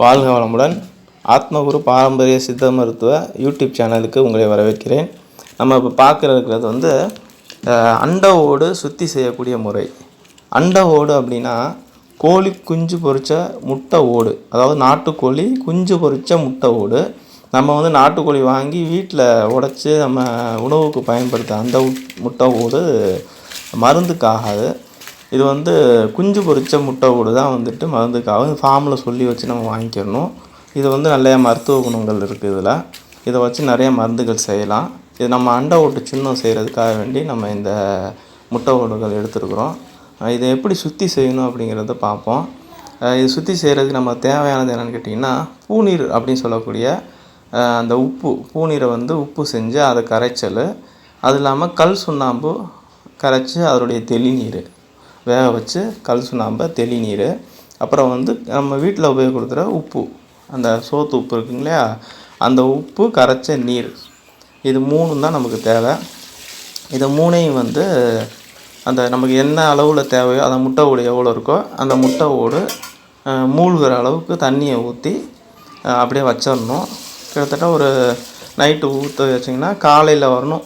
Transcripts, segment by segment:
வாழ்க வளமுடன். ஆத்மகுரு பாரம்பரிய சித்த மருத்துவ யூடியூப் சேனலுக்கு உங்களை வரவேற்கிறேன். நம்ம இப்போ பார்க்குறது வந்து அண்ட ஓடு சுத்தி செய்யக்கூடிய முறை. அண்ட ஓடு அப்படின்னா கோழி குஞ்சு பொறிச்ச முட்டை ஓடு. அதாவது நாட்டுக்கோழி குஞ்சு பொறிச்ச முட்டை ஓடு. நம்ம வந்து நாட்டுக்கோழி வாங்கி வீட்டில் உடச்சி நம்ம உணவுக்கு பயன்படுத்த அந்த முட்டை ஓடு மருந்துக்காகாது இது வந்து குஞ்சு பொரிச்ச முட்டை ஓடு தான் வந்துட்டு மருந்துக்காக ஃபார்மில் சொல்லி வச்சு நம்ம வாங்கிக்கிறணும். இது வந்து நிறைய மருத்துவ குணங்கள் இருக்குது இதில். இதை வச்சு நிறைய மருந்துகள் செய்யலாம். இது நம்ம அண்டை ஓட்டு சின்னம் செய்கிறதுக்காக வேண்டி நம்ம இந்த முட்டை ஓடுகள் எடுத்துருக்குறோம். இதை எப்படி சுற்றி செய்யணும் அப்படிங்கிறத பார்ப்போம். இது சுற்றி செய்கிறதுக்கு நம்ம தேவையானது என்னென்னு கேட்டிங்கன்னா பூநீர் அப்படின்னு சொல்லக்கூடிய அந்த உப்பு பூநீரை வந்து உப்பு செஞ்சு அதை கரைச்சல். அது இல்லாமல் கல் சுண்ணாம்பு கரைச்சி அதனுடைய தெளிநீர். வேக வச்சு கல் சுண்ணாம்பை தெளிநீர் அப்புறம் வந்து நம்ம வீட்டில் உபயோகப்படுத்துகிற உப்பு. அந்த சோத்து உப்பு இருக்குங்க இல்லையா? அந்த உப்பு கரைச்ச நீர். இது மூணும் தான் நமக்கு தேவை. இதை மூணையும் வந்து அந்த நமக்கு என்ன அளவில் தேவையோ அந்த முட்டை ஓடு எவ்வளோ இருக்கோ அந்த முட்டை ஓடு மூழ்கிற அளவுக்கு தண்ணியை ஊற்றி அப்படியே வச்சிடணும். கிட்டத்தட்ட ஒரு நைட்டு ஊற்ற வச்சிங்கன்னா காலையில் வரணும்.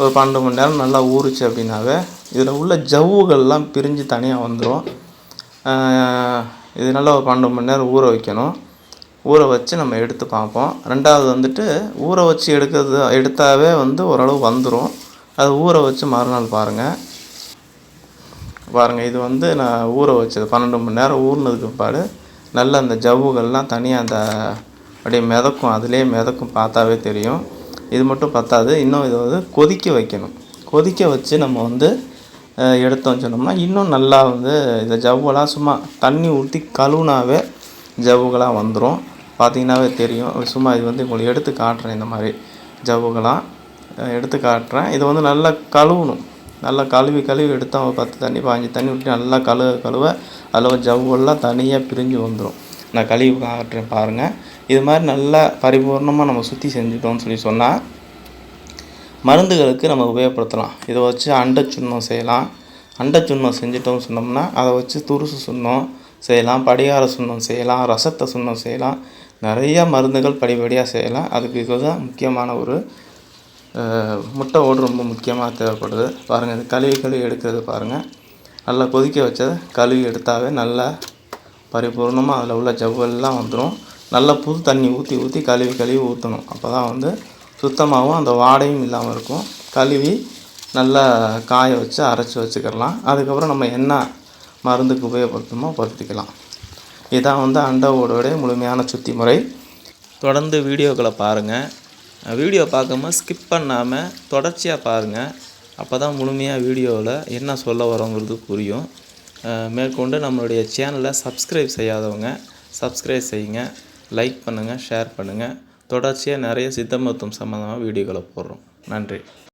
ஒரு பன்னெண்டு மணி நேரம் நல்லா ஊறுச்சு அப்படின்னாவே இதில் உள்ள ஜவ்வுகள்லாம் பிரிஞ்சு தனியாக வந்துடும் இது நல்லா ஒரு பன்னெண்டு மணி நேரம் ஊற வைக்கணும். ஊற வச்சு நம்ம எடுத்து பார்ப்போம். ரெண்டாவது வந்துட்டு ஊற வச்சு எடுக்கிறது எடுத்தாவே வந்து ஓரளவு வந்துடும் அது ஊற வச்சு மறுநாள் பாருங்கள் பாருங்கள் இது வந்து நான் ஊற வச்சது. பன்னெண்டு மணி நேரம் ஊறினதுக்கு பிற்பாடு நல்ல அந்த ஜவ்வுகள்லாம் தனியாக அந்த அப்படியே மிதக்கும். அதிலே மிதக்கும் பார்த்தாவே தெரியும். இது மட்டும் பத்தாது. இன்னும் இதை வந்து கொதிக்க வைக்கணும். கொதிக்க வச்சு நம்ம வந்து எடுத்தோம் சொன்னோம்னா இன்னும் நல்லா வந்து இந்த ஜவ்வெல்லாம் சும்மா தண்ணி ஊற்றி கழுவுனாவே ஜவ்வுகளாக வந்துடும் பார்த்தீங்கன்னாவே தெரியும். சும்மா இது வந்து உங்களுக்கு எடுத்து காட்டுறேன் இந்த மாதிரி ஜவ்வுகளாக எடுத்து காட்டுறேன். இதை வந்து நல்லா கழுவணும். நல்லா கழுவி கழுவி எடுத்தோம் பத்து தண்ணி பாஞ்சு தண்ணி விட்டு நல்லா கழுவ கழுவ அதில் ஜவ்வெல்லாம் தனியாக பிரிஞ்சு வந்துடும் நான் கழிவு காட்டுறேன் பாருங்கள் இது மாதிரி நல்லா பரிபூர்ணமாக நம்ம சுற்றி செஞ்சுட்டோம்னு சொல்லி சொன்னால் மருந்துகளுக்கு நம்ம உபயோகப்படுத்தலாம். இதை வச்சு அண்டை சுண்ணம் செய்யலாம். அண்டை சுண்ணம் செஞ்சிட்டோம்னு சொன்னோம்னா அதை வச்சு துருசு சுண்ணம் செய்யலாம் படிகார சுண்ணம் செய்யலாம் ரசத்தை சுண்ணம் செய்யலாம். நிறைய மருந்துகள் படிப்படியாக செய்யலாம். அதுக்கு இதுதான் முக்கியமான ஒரு முட்டை ஓடு ரொம்ப முக்கியமாக தேவைப்படுது. பாருங்கள் இது கழுவி கழுவி எடுக்கிறது பாருங்கள் நல்லா கொதிக்க வச்சதை கழுவி எடுத்தாவே நல்லா பரிபூர்ணமாக அதில் உள்ள ஜவ்வெல்லாம் வந்துடும் நல்லா புது தண்ணி ஊற்றி ஊற்றி கழுவி கழுவி ஊற்றணும் அப்போ தான் வந்து சுத்தமாகவும் அந்த வாடையும் இல்லாமல் இருக்கும். கழுவி நல்லா காய வச்சு அரைச்சி வச்சுக்கிடலாம். அதுக்கப்புறம் நம்ம என்ன மருந்துக்கு உபயோகப்படுத்தணுமோ படுத்திக்கலாம் இதான் வந்து அண்டை ஓடோடைய முழுமையான சுத்தி முறை தொடர்ந்து வீடியோக்களை பாருங்கள் வீடியோ பார்க்கும்போது ஸ்கிப் பண்ணாமல் தொடர்ச்சியாக பாருங்கள் அப்போ தான் முழுமையாக வீடியோவில் என்ன சொல்ல வரோங்கிறது புரியும். மேற்கொண்டு நம்மளுடைய சேனலை சப்ஸ்கிரைப் செய்யாதவங்க சப்ஸ்கிரைப் செய்யுங்க லைக் பண்ணுங்கள் ஷேர் பண்ணுங்கள் தொடர்ச்சியாக நிறைய சித்த மருத்துவம் சம்மந்தமாக வீடியோக்களை போடுறோம். நன்றி.